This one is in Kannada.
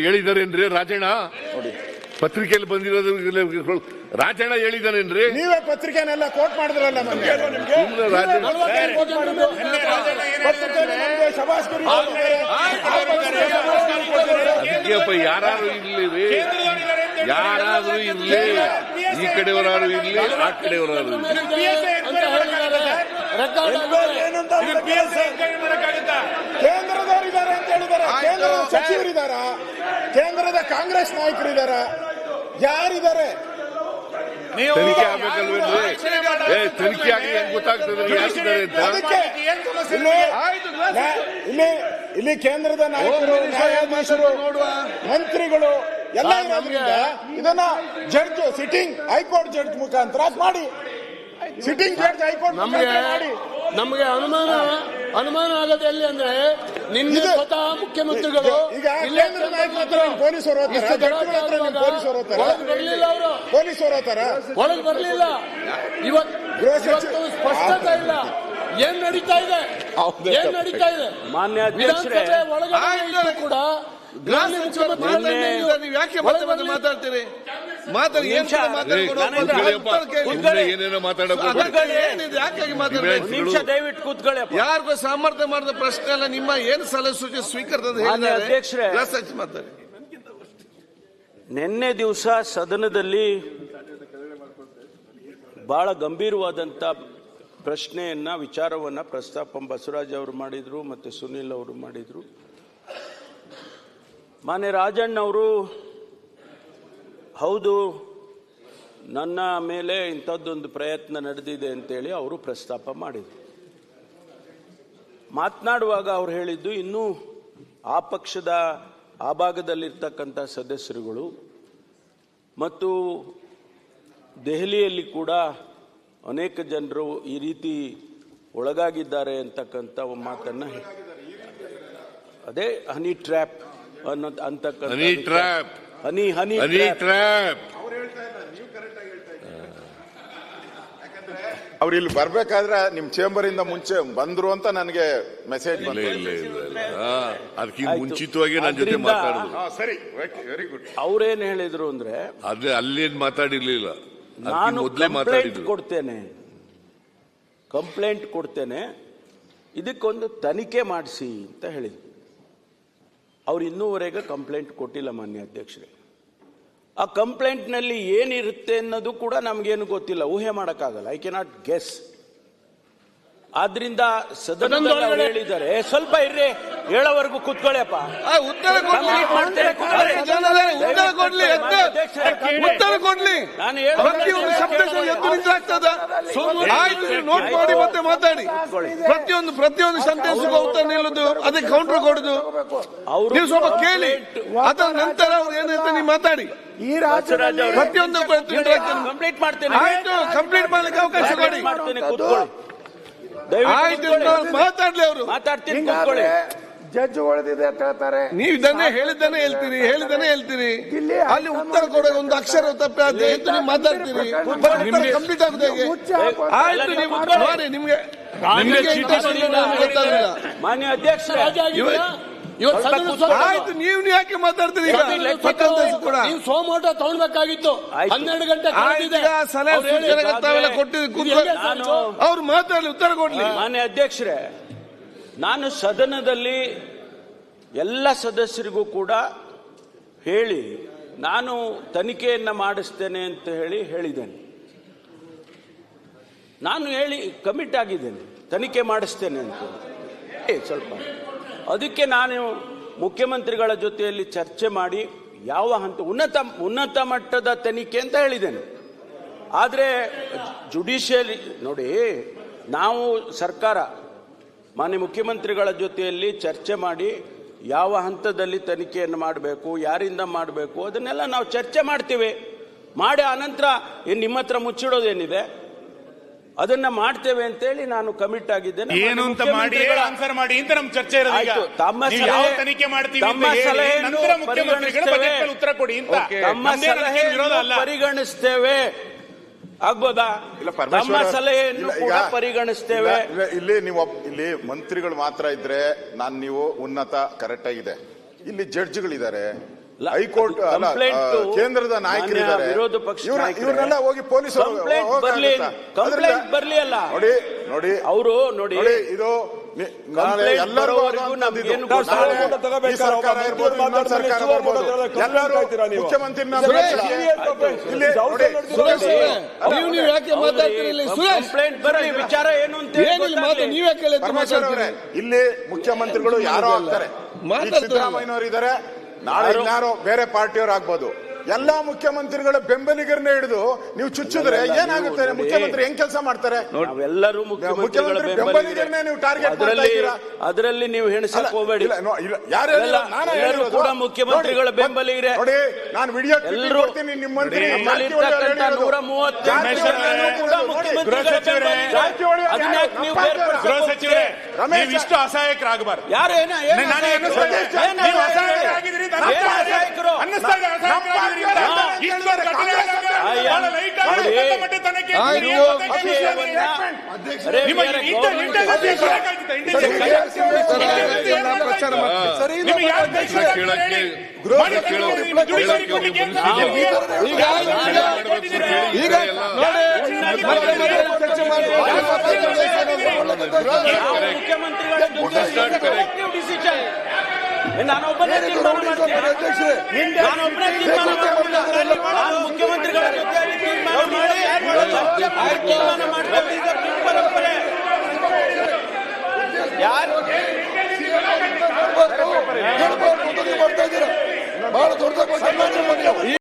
ಹೇಳಿದಾರೇನ್ರಿ ರಾಜಣ್ಣ? ನೋಡಿ. ಪತ್ರಿಕೆಯಲ್ಲಿ ಬಂದಿರೋದು ರಾಜಣ್ಣ ಹೇಳಿದಾನೇನ್ರಿ ನೀವೇ ಪತ್ರಿಕೆನೆಲ್ಲ ಕೋಟ್ ಮಾಡಿದ್ರಲ್ಲ ನಮ್ಗೆ? ಅದಕ್ಕೆಪ್ಪ ಯಾರು ಇರ್ಲಿ. ರೀ ಯಾರಾದ್ರೂ ಇರ್ಲಿ. ಈ ಕಡೆಯವರಾರು ಇರ್ಲಿ ಆ ಕಡೆಯವರಾರು ಇರ್ಲಿ ಏನಂತ ಕೇಂದ್ರದವರು ಇದ್ದಾರೆ ಅಂತ ಹೇಳಿದಾರೆ ಕೇಂದ್ರದ ಸಚಿವರಿದಾರ ಕೇಂದ್ರದ ಕಾಂಗ್ರೆಸ್ ನಾಯಕರು ಇದ್ದಾರ ಯಾರಿದ್ದಾರೆ ತನಿಖೆ ಆಗ್ಬೇಕಲ್ವೇನ್ರಿ ಏ ತನಿಖೆ ಆಗಿ ಹೆಂಗ್ ಗೊತ್ತಾಗ್ತದೆ? ಯಾಕಿದ್ದಾರೆ ಅಂತ? ಅದಕ್ಕೆ ಇಲ್ಲಿ ಇಲ್ಲಿ ಕೇಂದ್ರದ ನಾಯಕರು ನ್ಯಾಯಾಧೀಶರು ಮಂತ್ರಿಗಳು ಎಲ್ಲ ಇರೋದ್ರಿಂದ ಇದನ್ನ ಜಡ್ಜ್ ಸಿಟ್ಟಿಂಗ್ ಹೈಕೋರ್ಟ್ ಜಡ್ಜ್ ಮುಖಾಂತರ ಮಾಡಿ. ಸಿಟ್ಟಿಂಗ್ ಜಡ್ಜ್ ಹೈಕೋರ್ಟ್ ನಮ್ಗೆ ಮಾಡಿ. ನಮಗೆ ಅನುಮಾನ ಅನುಮಾನ ಆಗದೆ ಎಲ್ಲಿ ಅಂದ್ರೆ ನಿನ್ನೆ ಸ್ವತಃ ಮುಖ್ಯಮಂತ್ರಿಗಳು ಒಳಗ್ ಬರ್ಲಿಲ್ಲ ಅವರು. ಒಳಗೆ ಬರ್ಲಿಲ್ಲ. ಇವತ್ ಇವತ್ತು ಸ್ಪಷ್ಟತೆ ಇಲ್ಲ. ಏನ್ ನಡೀತಾ ಇದೆ? ಹೌದು. ಏನ್ ನಡೀತಾ ಇದೆ? ಮಾನ್ಯ ವಿಧಾನಸಭೆ ಒಳಗಡೆ ಕೂಡ ಮಾತಾಡ್ತೀರಿ? ಯಾರಿಗೂ ಸಾಮರ್ಥ್ಯ ಮಾಡಿದ ಪ್ರಶ್ನೆ ಅಲ್ಲ ನಿಮ್ಮ ಏನ್ ಸಲಹೆ ಸೂಚನೆ ಸ್ವೀಕರಿಸಿದ ಮಾನ್ಯ ಅಧ್ಯಕ್ಷರೇ. ಮಾತಾಡಿ. ನಿನ್ನೆ ದಿವಸ ಸದನದಲ್ಲಿ ಬಹಳ ಗಂಭೀರವಾದಂತ ಪ್ರಶ್ನೆಯನ್ನ ವಿಚಾರವನ್ನ ಪ್ರಸ್ತಾಪ ಬಸವರಾಜ್ ಅವರು ಮಾಡಿದ್ರು ಮತ್ತೆ ಸುನಿಲ್ ಅವರು ಮಾಡಿದ್ರು. ಮಾನ್ಯ ರಾಜಣ್ಣ ಅವರು ಹೌದು ನನ್ನ ಮೇಲೆ ಇಂಥದ್ದೊಂದು ಪ್ರಯತ್ನ ನಡೆದಿದೆ ಅಂತೇಳಿ ಅವರು ಪ್ರಸ್ತಾಪ ಮಾಡಿದರು. ಮಾತನಾಡುವಾಗ ಅವ್ರು ಹೇಳಿದ್ದು ಇನ್ನೂ ಆ ಪಕ್ಷದ ಆ ಭಾಗದಲ್ಲಿರ್ತಕ್ಕಂಥ ಸದಸ್ಯರುಗಳು ಮತ್ತು ದೆಹಲಿಯಲ್ಲಿ ಕೂಡ ಅನೇಕ ಜನರು ಈ ರೀತಿ ಒಳಗಾಗಿದ್ದಾರೆ ಅಂತಕ್ಕಂಥ ಒಂದು ಮಾತನ್ನ ಅದೇ ಹನಿ ಟ್ರ್ಯಾಪ್ ಅನ್ನೋ ಅಂತಕ್ಕಂಥ ಹನಿ ಹನಿ ಹನಿ ಟ್ರ್ಯಾಪ್ ಅವ್ರು ಇಲ್ಲಿ ಬರ್ಬೇಕಾದ್ರೆ ನಿಮ್ ಚೇಂಬರ್ ಇಂದ ಮುಂಚೆ ಬಂದ್ರು ಅಂತ ನನಗೆ ಮೆಸೇಜ್ ಇಲ್ಲ ಬಂತು ಇಲ್ಲ ಇಲ್ಲ. ಇಲ್ಲ ಅದಕ್ಕಿಂತ ಮುಂಚಿತವಾಗಿ ನನ್ನ ಜೊತೆ ಅದ್ರಿಂದ- ಮಾತಾಡುದು. ಸರಿ ವೆರಿ ಗುಡ್ ಅವ್ರೇನ್ ಹೇಳಿದ್ರು ಅಂದ್ರೆ ಅದೇ ಅಲ್ಲೇನ್ ಮಾತಾಡಿರ್ಲಿಲ್ಲ. ಅದಕ್ಕಿಂತ ನಾನು ಮೊದ್ಲೇ ಕಂಪ್ಲೇಂಟ್ ಮಾತಾಡಿದ್ರು. ಕೊಡ್ತೇನೆ. ಕಂಪ್ಲೇಂಟ್ ಕೊಡ್ತೇನೆ. ಇದಕ್ಕೊಂದು ತನಿಖೆ ಮಾಡಿಸಿ ಅಂತ ಹೇಳಿದ್ರು. ಅವ್ರು ಇನ್ನೂವರೆಗೆ ಕಂಪ್ಲೇಂಟ್ ಕೊಟ್ಟಿಲ್ಲ ಮಾನ್ಯ ಅಧ್ಯಕ್ಷರೇ. ಆ ಕಂಪ್ಲೇಂಟ್ನಲ್ಲಿ ಏನಿರುತ್ತೆ ಅನ್ನೋದು ಕೂಡ ನಮಗೇನು ಗೊತ್ತಿಲ್ಲ. ಊಹೆ ಮಾಡೋಕ್ಕಾಗಲ್ಲ. ಐ ಕೆನಾಟ್ ಗೆಸ್ ಆದ್ರಿಂದ ಸದನದಲ್ಲಿ ಅವ್ರು ಹೇಳಿದ್ದಾರೆ "ಏ, ಸ್ವಲ್ಪ ಇರ್ರಿ ಹೇಳೋವರೆಗೂ ಕುತ್ಕೊಳ್ಳಪ್ಪ ಉತ್ತರ ಕೊಡ್ಲಿ. ಉತ್ತರ ಕೊಡ್ಲಿ. ಉತ್ತರ ಕೊಡ್ಲಿ. ನಾನು ಹೇಳೋದು ಪ್ರತಿಯೊಂದು ಶಬ್ದ ಎದ್ದು ನಿಂತಾಗ್ತದ ಆಯ್ತು ನೋಟ್ ಮಾಡಿ ಮತ್ತೆ ಮಾತಾಡಿ. ಪ್ರತಿಯೊಂದು ಪ್ರತಿಯೊಂದು ಸೆಂಟೆನ್ಸ್ಗೂ ಉತ್ತರ ನಿಲ್ಲದು ಅದಕ್ಕೆ ಕೌಂಟರ್ ಕೊಡುದು. ಅವರು ನೀವು ಸ್ವಲ್ಪ ಕೇಳಿ. ಅದರ ನಂತರ ಅವ್ರು ಏನಂತ ನೀವು ಮಾತಾಡಿ. ಈ ಪ್ರತಿಯೊಂದು ಕಂಪ್ಲೀಟ್ ಮಾಡ್ತೇನೆ. ಆಯ್ತು ಕಂಪ್ಲೀಟ್ ಮಾಡಲಿಕ್ಕೆ ಅವಕಾಶ ಕೊಡಿ ಮಾಡ್ತೇನೆ ಕೂತ್ಕೊಳ್ಳಿ ದಯವಿಟ್ಟು ಆಯ್ತು ಕೂತ್ಕೊಳ್ಳಿ. ಮಾತಾಡ್ಲಿ ಅವರು. ಮಾತಾಡ್ತೀನಿ ಜಡ್ಜ್ ಹೊಡೆದಿದೆ ಅಂತ ಹೇಳ್ತಾರೆ. ನೀವು ಇದನ್ನೇ ಹೇಳಿದ್ದಾನೆ ಹೇಳ್ತೀರಿ ಹೇಳಿದ್ದಾನೆ ಹೇಳ್ತೀರಿ. ಅಲ್ಲಿ ಉತ್ತರ ಕೊಡೋ ಒಂದು ಅಕ್ಷರ ತಪ್ಪೆ ನೀವು ಮಾತಾಡ್ತೀರಿ. ನಿಮ್ಗೆ ಕಂಪ್ಲೀಟ್ ಆಗುತ್ತೆ ಆಯ್ತು ನೀವು ನೋಡಿ ನಿಮ್ಗೆ ಮಾನ್ಯ ಅಧ್ಯಕ್ಷ ಆಯ್ತು ನೀವು ಯಾಕೆ ಮಾತಾಡ್ತೀರಿ ಈಗ? ಪಕ್ಕದ ಕೂಡ. ನೀವು ಸೋಮೋಟ ತಗೊಳ್ಬೇಕಾಗಿತ್ತು. ಹನ್ನೆರಡು ಗಂಟೆ ಅವ್ರು ಹೇಳಿ- ತಾವೆಲ್ಲ ಕೊಟ್ಟಿದ್ದು ನಾನು ಅವ್ರು ಮಾತಾಡ್ಲಿ ಉತ್ತರ ಕೊಡ್ಲಿ. ಮಾನ್ಯ ಅಧ್ಯಕ್ಷರೇ ನಾನು ಸದನದಲ್ಲಿ ಎಲ್ಲ ಸದಸ್ಯರಿಗೂ ಕೂಡ ಹೇಳಿ ನಾನು ತನಿಖೆಯನ್ನ ಮಾಡಿಸ್ತೇನೆ ಅಂತ ಹೇಳಿ ಹೇಳಿದ್ದೇನೆ. ನಾನು ಹೇಳಿ ಕಮಿಟ್ ಆಗಿದ್ದೇನೆ ತನಿಖೆ ಮಾಡಿಸ್ತೇನೆ ಅಂತ ಏ, ಸ್ವಲ್ಪ. ಅದಕ್ಕೆ ನಾನು ಮುಖ್ಯಮಂತ್ರಿಗಳ ಜೊತೆಯಲ್ಲಿ ಚರ್ಚೆ ಮಾಡಿ ಯಾವ ಹಂತ, ಉನ್ನತ ಉನ್ನತ ಮಟ್ಟದ ತನಿಖೆ ಅಂತ ಹೇಳಿದ್ದೇನೆ. ಆದರೆ ಜುಡಿಷಿಯಲಿ, ನೋಡಿ, ನಾವು ಸರ್ಕಾರ, ಮಾನ್ಯ ಮುಖ್ಯಮಂತ್ರಿಗಳ ಜೊತೆಯಲ್ಲಿ ಚರ್ಚೆ ಮಾಡಿ ಯಾವ ಹಂತದಲ್ಲಿ ತನಿಖೆಯನ್ನು ಮಾಡಬೇಕು, ಯಾರಿಂದ ಮಾಡಬೇಕು, ಅದನ್ನೆಲ್ಲ ನಾವು ಚರ್ಚೆ ಮಾಡ್ತೀವಿ. ಮಾಡಿ ಆನಂತರ, ಏನು ನಿಮ್ಮ ಹತ್ರ ಮುಚ್ಚಿಡೋದೇನಿದೆ? ಅದನ್ನ ಮಾಡ್ತೇವೆ ಅಂತೇಳಿ ನಾನು ಕಮಿಟ್ ಆಗಿದ್ದೇನೆ. ಏನು ಅಂತ ಮಾಡಿ ಆನ್ಸರ್ ಮಾಡಿ. ಅಂತ ನಮ್ಮ ಚರ್ಚೆ ಇರೋದು ಈಗ. ಆಯ್ತು, ತಮ್ಮ ನೀವು ಯಾವ ಸಲಹೆ- ತನಿಖೆ ಮಾಡ್ತೀವಿ ತಮ್ಮ ಅಂತ ಹೇಳಿ ಸಲಹೆಯನ್ನು ನಂತರ ಮುಖ್ಯಮಂತ್ರಿಗಳು ಪರಿಗಣಿಸ್ತೇವೆ. ಬಜೆಟ್ ಮೇಲೆ ಉತ್ತರ ಕೊಡಿ ಅಂತ ತಮ್ಮ ನಮ್ದೇನು ಸಲಹೆಯನ್ನು ವಿರೋಧ ಅಲ್ಲ. ಪರಿಗಣಿಸ್ತೇವೆ. ಆಗ್ಬೋದಾ? ಇಲ್ಲ ತಮ್ಮ ಸಲಹೆಯನ್ನು ಇಲ್ಲ, ಕೂಡ ಪರಿಗಣಿಸ್ತೇವೆ. ಇಲ್ಲ, ಇಲ್ಲ, ಇಲ್ಲಿ ನೀವು ಒಬ್- ಇಲ್ಲಿ ಮಂತ್ರಿಗಳು ಮಾತ್ರ ಇದ್ರೆ ನಾನ್ ನೀವು ಉನ್ನತ ಕರೆಕ್ಟ್ ಆಗಿದೆ. ಇಲ್ಲಿ ಜಡ್ಜ್ಗಳಿದ್ದಾರೆ ಹೈಕೋರ್ಟ್ ಕೇಂದ್ರದ ನಾಯಕರಿದ್ದಾರೆ. ವಿರೋಧ ಪಕ್ಷ ಇವ್ರ- ಇವ್ರನ್ನೆಲ್ಲ ಹೋಗಿ ಪೊಲೀಸರು ಕಂಪ್ಲೇಂಟ್? ಬರ್ಲಿ ಕಂಪ್ಲೇಂಟ್ ಅದ್ರಿಂದ- ಬರ್ಲಿ ಅಲ್ಲ. ನೋಡಿ ನೋಡಿ. ಅವರು ನೋಡಿ. ಇದು ಎಲ್ಲರೂ ಮುಖ್ಯಮಂತ್ರಿ ವಿಚಾರ ಏನು ಅಂತ ಇಲ್ಲಿ ಮುಖ್ಯಮಂತ್ರಿಗಳು ಯಾರೋ ಆಗ್ತಾರೆ. ಮಾತಾಡ್ತಾರೆ. ಸಿದ್ದರಾಮಯ್ಯನವರು ಇದ್ದಾರೆ ನಾಳೆ ಯಾರೋ ಬೇರೆ ಪಾರ್ಟಿಯವರು ಆಗ್ಬೋದು. ಎಲ್ಲಾ ಮುಖ್ಯಮಂತ್ರಿಗಳ ಬೆಂಬಲಿಗರನ್ನ ಹಿಡಿದು ನೀವು ಚುಚ್ಚಿದ್ರೆ ಏನಾಗುತ್ತೆ ಮುಖ್ಯಮಂತ್ರಿ ಹೆಂಗ್ ಕೆಲಸ ಮಾಡ್ತಾರೆ ಎಲ್ಲರೂ ಮುಖ್ಯಮಂತ್ರಿಗಳ ಮುಖ್ಯಮಂತ್ರಿ ಬೆಂಬಲಿಗರನ್ನೇ ನೀವು ಟಾರ್ಗೆಟ್ ಮಾಡ್ತಾ ಅದರಲ್ಲಿ ಇದ್ದೀರಾ. ಅದರಲ್ಲಿ ನೀವು ಹೆಣಸಕ್ ಹೋಗಬೇಡಿ ಇಲ್ಲ, ನೋ- ಇಲ್ಲ, ಯಾರು. ಕೂಡ ಮುಖ್ಯಮಂತ್ರಿಗಳ ಬೆಂಬಲಿಗರೇ. ನೋಡಿ ನಾನು ವಿಡಿಯೋ ಎಲ್ಲರೂ ಕೊಡ್ತೀನಿ ನಿಮ್ಮ ಮಂತ್ರಿ ನೂರ ಮೂವತ್ತು ಕೂಡ ಮುಖ್ಯಮಂತ್ರಿಗಳ ಗೃಹ ಸಚಿವರೇ, ಬೆಂಬಲಿಗರೇ. ಅದನ್ನ ನೀವು ಗೃಹ ಸಚಿವರೇ ರಮೇಶ್ ನೀವು ಇಷ್ಟು ಅಸಹಾಯಕರಾಗಬಾರ್ದು ಯಾರು ಏನ ಏನು ನಾನು ಅಸಹಾಯಕರು? ನೀವು ಅಸಹಾಯಕರು? ಅಸಹಾಯಕರಾಗಿದ್ದೀರಿ, ಅಸಹಾಯಕರು. ಅಸಹಾಯಕರು? ಅನ್ನಿಸ್ತಾ ಇದೆ ಪ್ರಚಾರ? ಈಗ ಚರ್ಚೆ ಮಾಡಿ ಮುಖ್ಯಮಂತ್ರಿಗಳ ಡಿಸಿಷನ್ ನಾನೊಬ್ಬನೇ ತೀರ್ಮಾನ ಮುಖ್ಯಮಂತ್ರಿಗಳ ಜೊತೆಯಲ್ಲಿ ತೀರ್ಮಾನ ಮಾಡಿ. ತೀರ್ಮಾನ ಮಾಡ್ಕೊಂಡು ಈಗ ಬಿಟ್ಟು ಪರಂಪರೆ. ಯಾರು? ಬಹಳ ದೊಡ್ಡ